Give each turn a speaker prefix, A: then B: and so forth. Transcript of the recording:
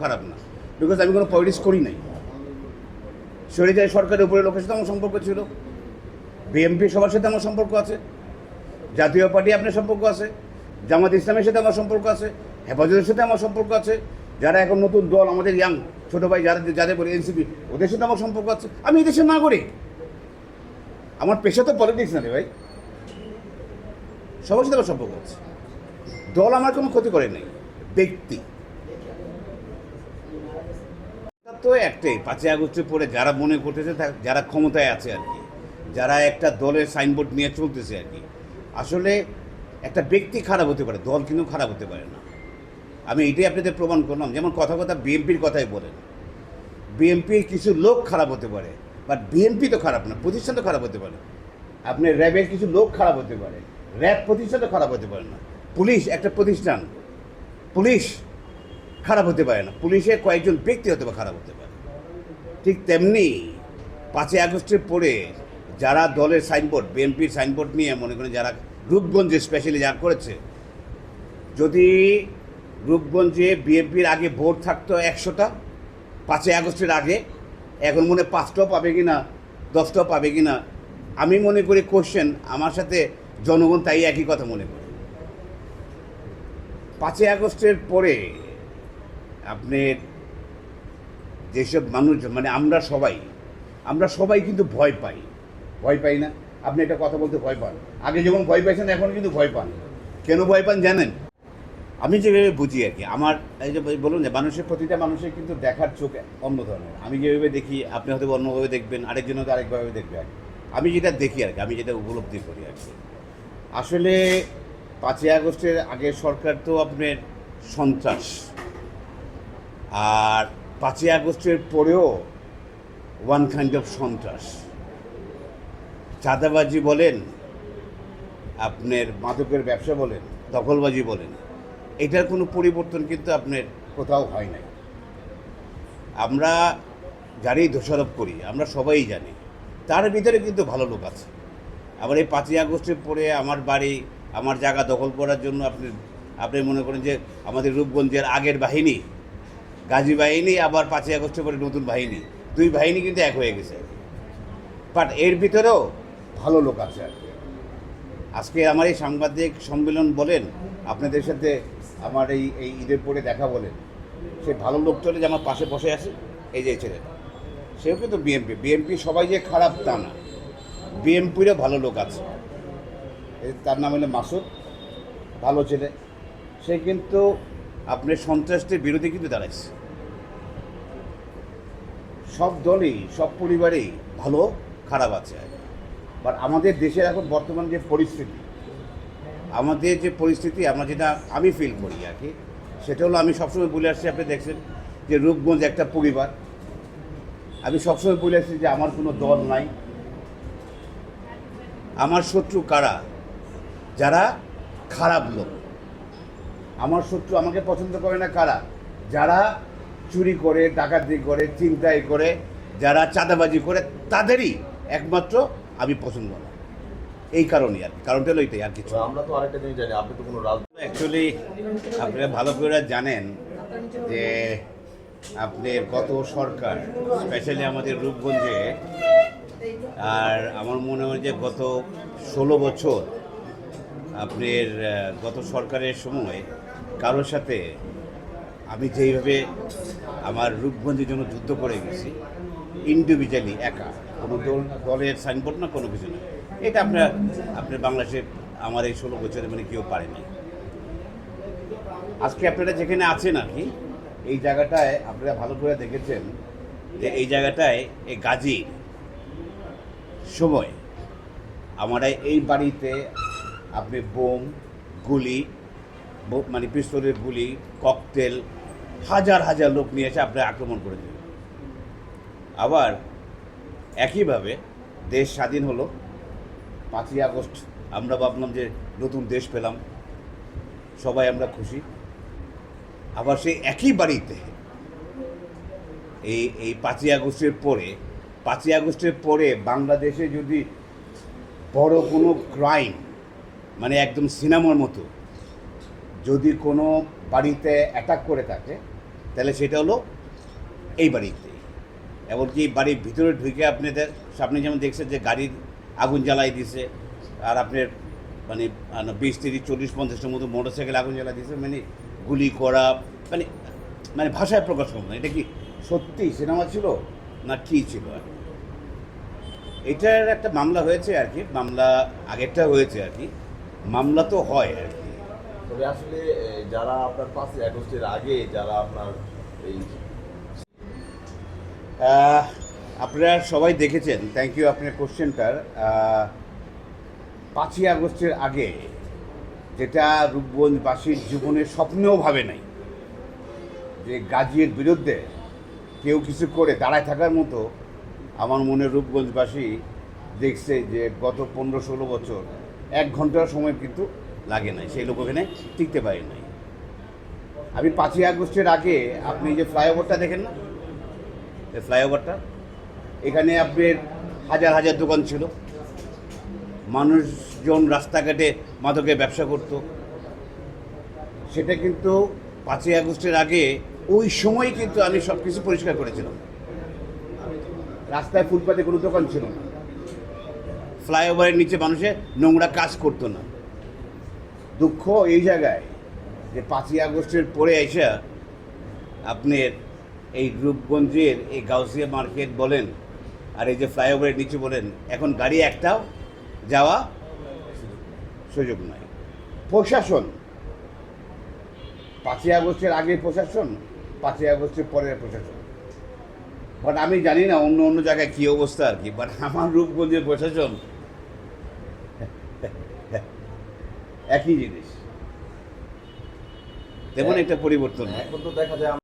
A: খারাপ না। বিকজ আমি কোনো পলিটিক্স করি নাই। শরীরের সরকারের উপরে লোকের সাথে আমার সম্পর্ক ছিল। বিএমপি সবার সাথে আমার সম্পর্ক আছে। জাতীয় পার্টি আপনার সম্পর্ক আছে। জামাত ইসলামের সাথে আমার সম্পর্ক আছে। হেফাজতের সাথে আমার সম্পর্ক আছে। যারা এখন নতুন দল, আমাদের ইয়াং ছোটো ভাই যারা যাদের বলে এনসিপি ওদের সাথে আমার সম্পর্ক আছে। আমি এই দেশের নাগরিক। আমার পেশা তো পলিটিক্স না রে ভাই। সবার সাথে আমার সম্পর্ক আছে। দল আমার কোনো ক্ষতি করে নাই। ব্যক্তি কথা তো একটাই, পাঁচই আগস্টের পরে যারা মনে করতেছে যারা ক্ষমতায় আছে আর কি, যারা একটা দলের সাইনবোর্ড নিয়ে চলতেছে আর কি। আসলে একটা ব্যক্তি খারাপ হতে পারে, দল কিন্তু খারাপ হতে পারে না। আমি এটাই আপনাদের প্রমাণ করলাম, যেমন কথা কথা বিএনপির কথাই বলেন। বিএনপির কিছু লোক খারাপ হতে পারে, বাট বিএনপি তো খারাপ না, প্রতিষ্ঠান তো খারাপ হতে পারে। আপনি র্যাবের কিছু লোক খারাপ হতে পারে, র্যাব প্রতিষ্ঠান তো খারাপ হতে পারে না। পুলিশ একটা প্রতিষ্ঠান, পুলিশ খারাপ হতে পারে না। পুলিশের কয়েকজন ব্যক্তি হতে পারে খারাপ হতে পারে। ঠিক তেমনি পাঁচই আগস্টের পরে যারা দলের সাইনবোর্ড, বিএনপির সাইনবোর্ড নিয়ে মনে করেন যারা রূপগঞ্জে স্পেশালি যা করেছে, যদি রূপগঞ্জে বিএনপির আগে ভোট থাকতো একশোটা, পাঁচই আগস্টের আগে, এখন মনে পাঁচটাও পাবে কি না, দশটাও পাবে কি না, আমি মনে করি কোশ্চেন আমার সাথে জনগণ তাই একই কথা মনে করে। পাঁচই আগস্টের পরে আপনার যেসব মানুষ মানে আমরা সবাই আমরা সবাই কিন্তু ভয় পাই। ভয় পাই না? আপনি একটা কথা বলতে ভয় পান। আগে যেমন ভয় পাইছেন, এখন কিন্তু ভয় পান। কেন ভয় পান জানেন? আমি যেভাবে বুঝি আর কি, আমার, এই যে বলুন যে মানুষের, প্রতিটা মানুষের কিন্তু দেখার চোখ অন্য ধরনের। আমি যেভাবে দেখি, আপনি হয়তো অন্যভাবে দেখবেন, আরেকজন হয়তো আরেকভাবে দেখবে আর আমি যেটা দেখি আর কি, আমি যেটা উপলব্ধি করি আর কি। আসলে পাঁচই আগস্টের আগের সরকার তো আপনার সন্ত্রাস আর পাঁচই আগস্টের পরেও ওয়ান কাইন্ড অফ সন্ত্রাস। চাঁদাবাজি বলেন, আপনার মাদকের ব্যবসা বলেন, দখলবাজি বলেন, এটার কোনো পরিবর্তন কিন্তু আপনার কোথাও হয় নাই। আমরা যারাই দোষারোপ করি, আমরা সবাই জানি, তার ভিতরে কিন্তু ভালো লোক আছে। আবার এই পাঁচই আগস্টের পরে আমার বাড়ি, আমার জায়গা দখল করার জন্য আপনি আপনি মনে করেন যে আমাদের রূপগঞ্জের আগের বাহিনী গাজী বাহিনী আবার পাঁচই আগস্টের পরে নতুন বাহিনী। দুই বাহিনী কিন্তু এক হয়ে গেছে। বাট এর ভিতরেও ভালো লোক আছে আর। আজকে আমার এই সাংবাদিক সম্মেলন বলেন, আপনাদের সাথে আমার এই এই ঈদের পরে দেখা বলেন, সে ভালো লোক চলে যে আমার পাশে বসে আছে, এই যে ছেলে সেও কিন্তু বিএনপি বিএনপি সবাই যে খারাপ তা না। বিএনপিরও ভালো লোক আছে। তার নাম হলো মাসুদ, ভালো ছেলে। সে কিন্তু আপনার সন্ত্রাসের বিরোধী কিন্তু দাঁড়াইছে। সব দলই, সব পরিবারেই ভালো, খারাপ আছে। বাট আমাদের দেশের এখন বর্তমান যে পরিস্থিতি, আমাদের যে পরিস্থিতি, আমরা যেটা আমি ফিল করি আর কি, সেটা হলো আমি সবসময় বলে আসছি, আপনি দেখছেন যে রূপগঞ্জ একটা পরিবার। আমি সবসময় বলে আসছি যে আমার কোনো দল নাই। আমার শত্রু কারা? যারা খারাপ লোক। আমার শত্রু আমাকে পছন্দ করে না কারা যারা চুরি করে ডাকাতি করে চিন্তাই করে যারা চাঁদাবাজি করে তাদেরই একমাত্র আমি পছন্দ না এই কারণেই আর কি। কারণটা হলো এইটাই আর কিছু
B: আমরা তো আরেকটা জিনিস জানি আপনি তো কোনো রাজনীতি
A: অ্যাকচুয়ালি আপনারা ভালো করে জানেন যে আপনি গত সরকার স্পেশালি আমাদের রূপগঞ্জে আর আমার মনে হয় যে গত ষোলো বছর আপনার গত সরকারের সময় কারোর সাথে আমি যেইভাবে আমার রূপগঞ্জের জন্য যুদ্ধ করে গেছি ইন্ডিভিজুয়ালি একা, কোনো দল, দলের সাইনবোর্ড না, কোনো কিছু না, এটা আপনার আপনার বাংলাদেশে আমার এই ষোলো বছরে মানে কেউ পারেনি আজকে আপনারা যেখানে আছেন আর কি, এই জায়গাটায় আপনারা ভালো করে দেখেছেন যে এই জায়গাটায় এই গাজীর সময় আমরা এই বাড়িতে আপনি বোম, গুলি মানে পিস্তলের গুলি, ককটেল, হাজার হাজার লোক নিয়ে এসে আপনি আক্রমণ করে দেবেন আবার একইভাবে দেশ স্বাধীন হলো। পাঁচই আগস্ট আমরা ভাবলাম যে নতুন দেশ পেলাম। সবাই আমরা খুশি। আবার সেই একই বাড়িতে এই এই পাঁচই আগস্টের পরে, পাঁচই আগস্টের পরে বাংলাদেশে যদি বড় কোনো ক্রাইম মানে একদম সিনেমার মতো। যদি কোনো বাড়িতে অ্যাটাক করে থাকে, তাহলে সেটা হলো এই বাড়িতে। এমনকি বাড়ির ভিতরে ঢুকে আপনাদের সামনে যেমন দেখছেন যে গাড়ির আগুন জ্বালাই দিছে, আর আপনার মানে বিশ তিরিশ, চল্লিশ পঞ্চাশটার মতো মোটর সাইকেল আগুন জ্বালাই দিয়েছে মানে গুলি করা মানে মানে ভাষায় প্রকাশ করব না। এটা কি সত্যি সিনেমা ছিল না কী ছিল? আর? এটার একটা মামলা হয়েছে আর কি, মামলা আগেরটা হয়েছে আর কি। মামলা তো হয় আর কি।
B: তবে আসলে যারা আপনার পাঁচই আগস্টের আগে যারা আপনার এই
A: আপনারা সবাই দেখেছেন থ্যাংক ইউ আপনার কোশ্চেনটার পাঁচই আগস্টের আগে যেটা রূপগঞ্জবাসীর জীবনে স্বপ্নেও ভাবে নাই। যে গাজীর বিরুদ্ধে কেউ কিছু করে দাঁড়ায় থাকার মতো আমার মনে রূপগঞ্জবাসী দেখছে যে গত পনেরো ষোলো বছর এক ঘণ্টার সময় কিন্তু লাগে নাই। সেই লোক ওখানে টিকতে পারে নাই। আমি পাঁচই আগস্টের আগে আপনি যে ফ্লাইওভারটা দেখেন না? ফ্লাইওভারটা, এখানে আপনার হাজার হাজার দোকান ছিল। মানুষজন রাস্তাঘাটে মাদকের ব্যবসা করত। সেটা কিন্তু পাঁচই আগস্টের আগে, ওই সময় কিন্তু আমি সব কিছু পরিষ্কার করেছিলাম। রাস্তায় ফুটপাতে কোনো দোকান ছিল না। ফ্লাইওভারের নিচে মানুষে নোংরা কাজ করতো না। দুঃখ এই জায়গায় যে পাঁচই আগস্টের পরে এসে আপনার এই রূপগঞ্জের এই গাউসিয়া মার্কেট বলেন, আর এই যে ফ্লাইওভারের নিচে বলেন, এখন গাড়ি একটাও যাওয়া সুযোগ নয় প্রশাসন, পাঁচই আগস্টের আগে প্রশাসন, পাঁচই আগস্টের পরের প্রশাসন। বাট আমি জানি না অন্য অন্য জায়গায় কী অবস্থা আর কি বাট আমার রূপগঞ্জের প্রশাসন একই জিনিস। তেমন একটা পরিবর্তন। হয়
B: এখন তো দেখা যায়